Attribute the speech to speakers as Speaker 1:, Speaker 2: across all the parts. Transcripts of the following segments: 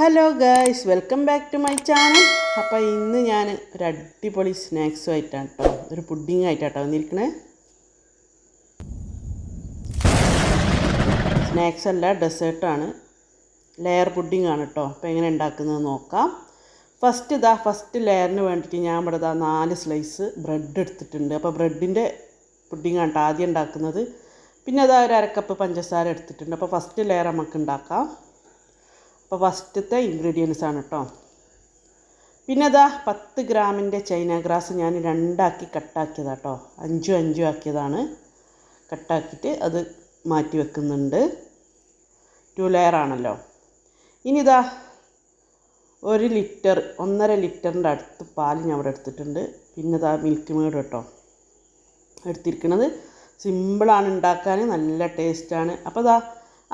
Speaker 1: Hello girls welcome back to my channel അപ്പോൾ ഇന്ന് ഞാൻ ഒരു അടിപൊളി സ്നാക്സും ആയിട്ടാണ് കേട്ടോ ഒരു പുഡിങ് ആയിട്ടാണ് കേട്ടോ വന്നിരിക്കണേ. സ്നാക്സ് അല്ല ഡെസേർട്ടാണ് ലെയർ പുഡിംഗ് ആണ് കേട്ടോ അപ്പോൾ എങ്ങനെ ഉണ്ടാക്കുന്നത് നോക്കാം. ഫസ്റ്റ് ഇതാ ഫസ്റ്റ് ലെയറിന് വേണ്ടിയിട്ട് ഞാൻ ഇവിടെ ഇതാ നാല് സ്ലൈസ് ബ്രെഡ് എടുത്തിട്ടുണ്ട്. അപ്പോൾ ബ്രെഡിന്റെ പുഡിംഗ് ആണ് ആദ്യം ഉണ്ടാക്കുന്നത്. പിന്നെ അതാ ഒരു അരക്കപ്പ് പഞ്ചസാര എടുത്തിട്ടുണ്ട്. അപ്പോൾ ഫസ്റ്റ് ലെയർ നമുക്ക് ഉണ്ടാക്കാം. അപ്പോൾ ഫസ്റ്റത്തെ ഇൻഗ്രീഡിയൻസ് ആണ് കേട്ടോ പിന്നെ അതാ പത്ത് ഗ്രാമിന്റെ ചൈന ഗ്രാസ് ഞാൻ രണ്ടാക്കി കട്ടാക്കിയതാണ് കേട്ടോ അഞ്ചും അഞ്ചും ആക്കിയതാണ്. കട്ടാക്കിയിട്ട് അത് മാറ്റി വെക്കുന്നുണ്ട്. ടു ലെയർ ആണല്ലോ. ഇനി ഇതാ ഒരു ലിറ്റർ ഒന്നര ലിറ്ററിന്റെ അടുത്ത് പാൽ ഞാൻ ഇവിടെ എടുത്തിട്ടുണ്ട്. പിന്നെ ഇതാ മിൽക്ക് മേഡ് കേട്ടോ എടുത്തിരിക്കുന്നത് സിമ്പിളാണ് ഉണ്ടാക്കാൻ നല്ല ടേസ്റ്റാണ് അപ്പോൾ ഇതാ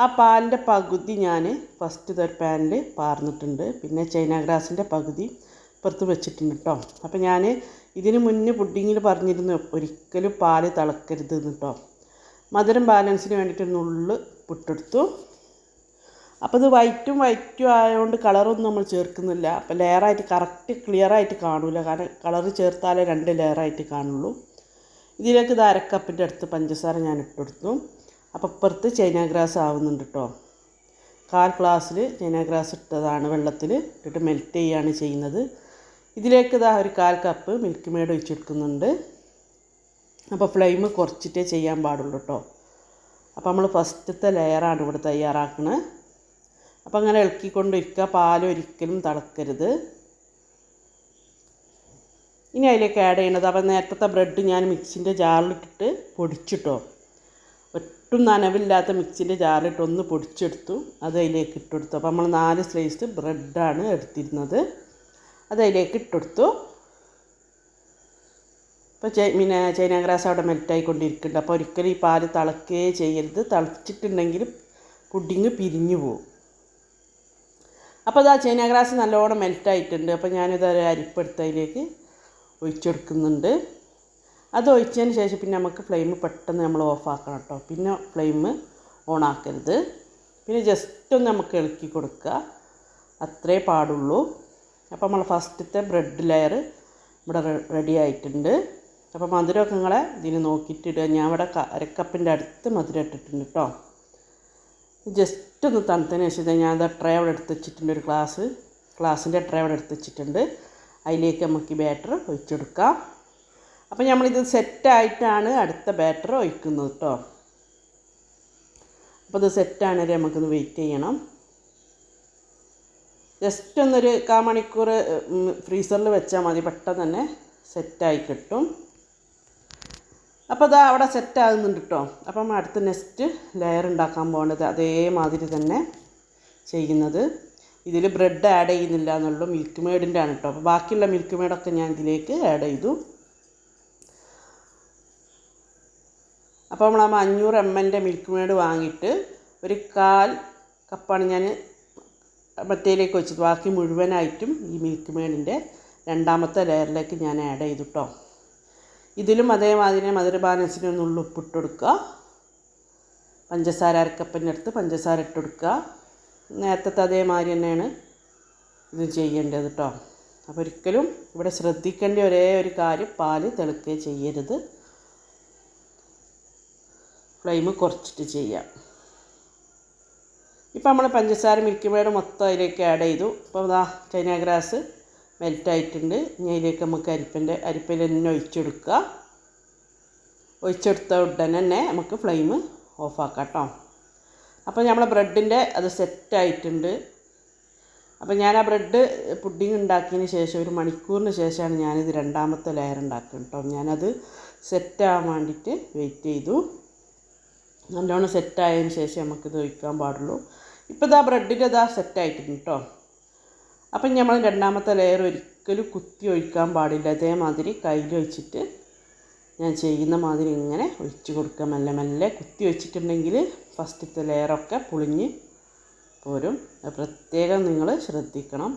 Speaker 1: ആ പാലിന്റെ പകുതി ഞാൻ ഫസ്റ്റ് തൊരു പാനിൽ പാർന്നിട്ടുണ്ട്. പിന്നെ ചൈന ഗ്രാസിന്റെ പകുതി പുറത്ത് വെച്ചിട്ടുണ്ട് കേട്ടോ അപ്പോൾ ഞാൻ ഇതിന് മുന്നേ പുഡിങ്ങിൽ പറഞ്ഞിരുന്നു ഒരിക്കലും പാൽ തിളക്കരുത് കേട്ടോ മധുരം ബാലൻസിന് വേണ്ടിയിട്ട് നുള്ള് പുട്ടെടുത്തു. അപ്പോൾ ഇത് വൈറ്റും വൈറ്റും ആയതുകൊണ്ട് കളറൊന്നും നമ്മൾ ചേർക്കുന്നില്ല. അപ്പോൾ ലെയറായിട്ട് കറക്റ്റ് ക്ലിയറായിട്ട് കാണില്ല കാരണം കളർ ചേർത്താലേ രണ്ട് ലെയറായിട്ട് കാണുള്ളൂ. ഇതിലേക്ക് ഇത് അരക്കപ്പിന്റെ അടുത്ത് പഞ്ചസാര ഞാൻ ഇട്ടെടുത്തു അപ്പോൾ ഇപ്പുറത്ത് ചൈന ഗ്രാസ് ആവുന്നുണ്ട് കേട്ടോ കാൽ ഗ്ലാസ്സിൽ ചൈന ഗ്രാസ് ഇട്ടതാണ് വെള്ളത്തിൽ ഇട്ടിട്ട് മെൽറ്റ് ചെയ്യുകയാണ് ചെയ്യുന്നത്. ഇതിലേക്ക് ഇതാ ഒരു കാൽ കപ്പ് മിൽക്ക് മേഡ് ഒഴിച്ചെടുക്കുന്നുണ്ട്. അപ്പോൾ ഫ്ലെയിം കുറച്ചിട്ടേ ചെയ്യാൻ പാടുള്ളൂ കേട്ടോ അപ്പോൾ നമ്മൾ ഫസ്റ്റത്തെ ലെയറാണ് ഇവിടെ തയ്യാറാക്കുന്നത് അപ്പോൾ അങ്ങനെ ഇളക്കിക്കൊണ്ടിരിക്കുക. പാൽ ഒരിക്കലും തിളക്കരുത്. ഇനി അതിലേക്ക് ആഡ് ചെയ്യണത്. അപ്പോൾ നേരത്തെ ബ്രെഡ് ഞാൻ മിക്സിന്റെ ജാറിലിട്ടിട്ട് പൊടിച്ചിട്ടോ. ഒട്ടും നനവില്ലാത്ത മിക്സിന്റെ ജാറിട്ട് ഒന്ന് പൊടിച്ചെടുത്തു. അത് അതിലേക്ക് ഇട്ടെടുത്തു അപ്പോൾ നമ്മൾ നാല് സ്ലൈസ് ബ്രെഡാണ് എടുത്തിരുന്നത്. അത് അതിലേക്ക് ഇട്ടെടുത്തു ഇപ്പോൾ പിന്നെ ചൈന ഗ്രാസ് അവിടെ മെൽറ്റായിക്കൊണ്ടിരിക്കുന്നുണ്ട്. അപ്പോൾ ഒരിക്കലും ഈ പാൽ തിളക്കേ ചെയ്യരുത്. തിളച്ചിട്ടുണ്ടെങ്കിൽ പുഡിങ് പിരിഞ്ഞു പോകും അപ്പോൾ അതാ ചൈന ഗ്രാസ് നല്ലോണം മെൽറ്റായിട്ടുണ്ട്. അപ്പോൾ ഞാനിത് ഒരു അരിപ്പെടുത്തതിലേക്ക് ഒഴിച്ചെടുക്കുന്നുണ്ട് അത് ഒഴിച്ചതിന് ശേഷം പിന്നെ നമുക്ക് ഫ്ലെയിം പെട്ടെന്ന് നമ്മൾ ഓഫാക്കണം കേട്ടോ. പിന്നെ ഫ്ലെയിം ഓൺ ആക്കരുത് പിന്നെ ജസ്റ്റ് ഒന്ന് നമുക്ക് ഇളക്കി കൊടുക്കുക. അത്രേ പാടുള്ളൂ. അപ്പോൾ നമ്മൾ ഫസ്റ്റത്തെ ബ്രെഡ് ലെയർ ഇവിടെ റെഡി ആയിട്ടുണ്ട്. അപ്പോൾ മധുരമൊക്കെ നിങ്ങളെ ഇതിന് നോക്കിയിട്ട് ഇടുക ഞാൻ ഇവിടെ അരക്കപ്പിന്റെ അടുത്ത് മധുരം ഇട്ടിട്ടുണ്ട് കേട്ടോ. ജസ്റ്റ് ഒന്ന് തണുത്തതിന് ശേഷം ഞാൻ അത് ട്രേ അവിടെ എടുത്ത് വെച്ചിട്ടുണ്ട്. ഒരു ഗ്ലാസ് ഗ്ലാസിന്റെ ട്രേ അവിടെ എടുത്ത് വെച്ചിട്ടുണ്ട്. അതിലേക്ക് നമുക്ക് ബാറ്റർ ഒഴിച്ചെടുക്കാം. അപ്പോൾ നമ്മളിത് സെറ്റായിട്ടാണ് അടുത്ത ബാറ്റർ ഒഴിക്കുന്നത് കേട്ടോ അപ്പോൾ ഇത് സെറ്റാണെങ്കിൽ നമുക്കൊന്ന് വെയിറ്റ് ചെയ്യണം. ജസ്റ്റ് ഒന്നൊരു കാ മണിക്കൂർ ഫ്രീസറിൽ വെച്ചാൽ മതി പെട്ടെന്ന് തന്നെ സെറ്റായി കിട്ടും. അപ്പോൾ ഇതാ അവിടെ സെറ്റാകുന്നുണ്ട് കേട്ടോ അപ്പം അടുത്ത നെക്സ്റ്റ് ലെയർ ഉണ്ടാക്കാൻ പോകേണ്ടത് അതേമാതിരി തന്നെ ചെയ്യുന്നത്. ഇതിൽ ബ്രെഡ് ആഡ് ചെയ്യുന്നില്ല എന്നുള്ളൂ മിൽക്ക് മേഡിന്റെ ആണ് കേട്ടോ അപ്പോൾ ബാക്കിയുള്ള മിൽക്ക് മേഡൊക്കെ ഞാൻ ഇതിലേക്ക് ആഡ് ചെയ്തു. അപ്പോൾ നമ്മൾ അഞ്ഞൂറ് എം എന്റെ മിൽക്ക് മേഡ് വാങ്ങിയിട്ട് ഒരു കാൽ കപ്പാണ് ഞാൻ മറ്റേലേക്ക് വെച്ചത്. ബാക്കി മുഴുവനായിട്ടും ഈ മിൽക്ക് മേഡിന്റെ രണ്ടാമത്തെ ലെയറിലേക്ക് ഞാൻ ആഡ് ചെയ്തു കേട്ടോ ഇതിലും അതേമാതിരി മധുര ബാലൻസിന് ഒന്ന് ഉള്ളു ഉപ്പിട്ട് കൊടുക്കുക. പഞ്ചസാര അരക്കപ്പന്റെ അടുത്ത് പഞ്ചസാര ഇട്ട് കൊടുക്കുക. നേരത്തെ അതേമാതിരി തന്നെയാണ് ഇത് ചെയ്യേണ്ടത് കേട്ടോ അപ്പോൾ ഒരിക്കലും ഇവിടെ ശ്രദ്ധിക്കേണ്ട ഒരേ ഒരു കാര്യം പാൽ തിളക്കുകയും ചെയ്യരുത്. ഫ്ലെയിം കുറച്ചിട്ട് ചെയ്യാം. ഇപ്പം നമ്മൾ പഞ്ചസാര മിൽക്ക് മൊത്തം അതിലേക്ക് ആഡ് ചെയ്തു. അപ്പോൾ ഇതാ ചൈന ഗ്രാസ് മെൽറ്റായിട്ടുണ്ട് ഇനി അതിലേക്ക് നമുക്ക് അരിപ്പന്റെ അരിപ്പയിൽ തന്നെ ഒഴിച്ചെടുക്കുക. ഒഴിച്ചെടുത്ത ഉടനെ തന്നെ നമുക്ക് ഫ്ലെയിം ഓഫാക്കാം കേട്ടോ അപ്പോൾ നമ്മളെ ബ്രെഡിന്റെ അത് സെറ്റായിട്ടുണ്ട് അപ്പോൾ ഞാൻ ആ ബ്രെഡ് പുഡിങ് ഉണ്ടാക്കിയതിന് ശേഷം ഒരു മണിക്കൂറിന് ശേഷമാണ് ഞാനിത് രണ്ടാമത്തെ ലെയർ ഉണ്ടാക്കുന്നത് കേട്ടോ ഞാനത് സെറ്റാകാൻ വേണ്ടിയിട്ട് വെയിറ്റ് ചെയ്തു. നല്ലോണം സെറ്റായതിന് ശേഷം നമുക്കിത് ഒഴിക്കാൻ പാടുള്ളൂ. ഇപ്പോൾ ഇതാ ബ്രെഡിന്റെ ഇതാ സെറ്റായിട്ടുണ്ട് കേട്ടോ അപ്പം നമ്മൾ രണ്ടാമത്തെ ലെയർ ഒരിക്കലും കുത്തി ഒഴിക്കാൻ പാടില്ല. അതേമാതിരി കയ്യിൽ ഒഴിച്ചിട്ട് ഞാൻ ചെയ്യുന്ന മാതിരി ഇങ്ങനെ ഒഴിച്ച് കൊടുക്കുക മെല്ലെ മെല്ലെ കുത്തി വെച്ചിട്ടുണ്ടെങ്കിൽ ഫസ്റ്റത്തെ ലെയറൊക്കെ പുളിഞ്ഞ് പോരും. പ്രത്യേകം നിങ്ങൾ ശ്രദ്ധിക്കണം.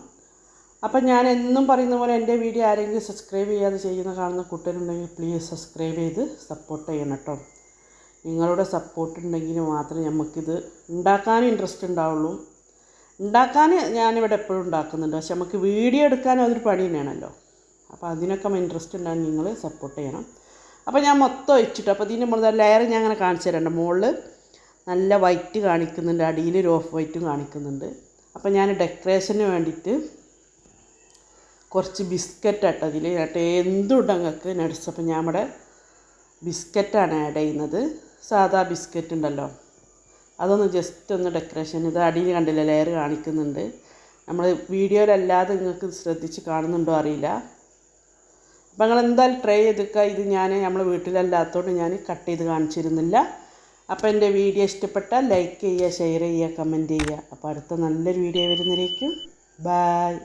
Speaker 1: അപ്പം ഞാൻ എന്നും പറയുന്ന പോലെ എന്റെ വീഡിയോ ആരെങ്കിലും സബ്സ്ക്രൈബ് ചെയ്യാതെ ചെയ്യുന്ന കാണുന്ന കുട്ടികളുണ്ടെങ്കിൽ പ്ലീസ് സബ്സ്ക്രൈബ് ചെയ്ത് സപ്പോർട്ട് ചെയ്യണം കേട്ടോ നിങ്ങളുടെ സപ്പോർട്ട് ഉണ്ടെങ്കിൽ മാത്രമേ നമുക്കിത് ഉണ്ടാക്കാനും ഇൻട്രസ്റ്റ് ഉണ്ടാവുള്ളൂ. ഉണ്ടാക്കാൻ ഞാനിവിടെ എപ്പോഴും ഉണ്ടാക്കുന്നുണ്ട്. പക്ഷെ നമുക്ക് വീഡിയോ എടുക്കാനും അതൊരു പണി തന്നെയാണല്ലോ. അപ്പോൾ അതിനൊക്കെ ഇൻട്രസ്റ്റ് ഉണ്ടാകും നിങ്ങൾ സപ്പോർട്ട് ചെയ്യണം. അപ്പോൾ ഞാൻ മൊത്തം ഒഴിച്ചിട്ട്. അപ്പോൾ ഇതിന്റെ മുകളിൽ ലെയർ ഞാൻ അങ്ങനെ കാണിച്ചു തരണ്ട മുകളിൽ നല്ല വൈറ്റ് കാണിക്കുന്നുണ്ട്. അടിയിൽ ഒരു ഓഫ് വൈറ്റും കാണിക്കുന്നുണ്ട്. അപ്പോൾ ഞാൻ ഡെക്കറേഷന് വേണ്ടിയിട്ട് കുറച്ച് ബിസ്ക്കറ്റ് ആട്ടോ അതിൽ എന്നിട്ട് എന്തുണ്ടെങ്കിൽ നടുസപ്പം നട്സ് അപ്പോൾ ഞാൻ ഇവിടെ ബിസ്ക്കറ്റാണ് ആഡ് ചെയ്യുന്നത്. സാധാ ബിസ്ക്കറ്റ് ഉണ്ടല്ലോ. അതൊന്ന് ജസ്റ്റ് ഒന്ന് ഡെക്കറേഷൻ ഇത് അടിയിൽ കണ്ടില്ല ലെയർ കാണിക്കുന്നുണ്ട്. നമ്മൾ വീഡിയോയിലല്ലാതെ നിങ്ങൾക്ക് ശ്രദ്ധിച്ച് കാണുന്നുണ്ടോ അറിയില്ല. അപ്പോൾ നിങ്ങൾ എന്തായാലും ട്രൈ ചെയ്തിക്കുക ഇത് ഞാൻ നമ്മൾ വീട്ടിലല്ലാത്തതുകൊണ്ട് ഞാൻ കട്ട് ചെയ്ത് കാണിച്ചിരുന്നില്ല. അപ്പോൾ എന്റെ വീഡിയോ ഇഷ്ടപ്പെട്ടാൽ ലൈക്ക് ചെയ്യുക ഷെയർ ചെയ്യുക കമന്റ് ചെയ്യുക. അപ്പോൾ അടുത്ത നല്ലൊരു വീഡിയോ വരുന്നതിലേക്കും ബായ്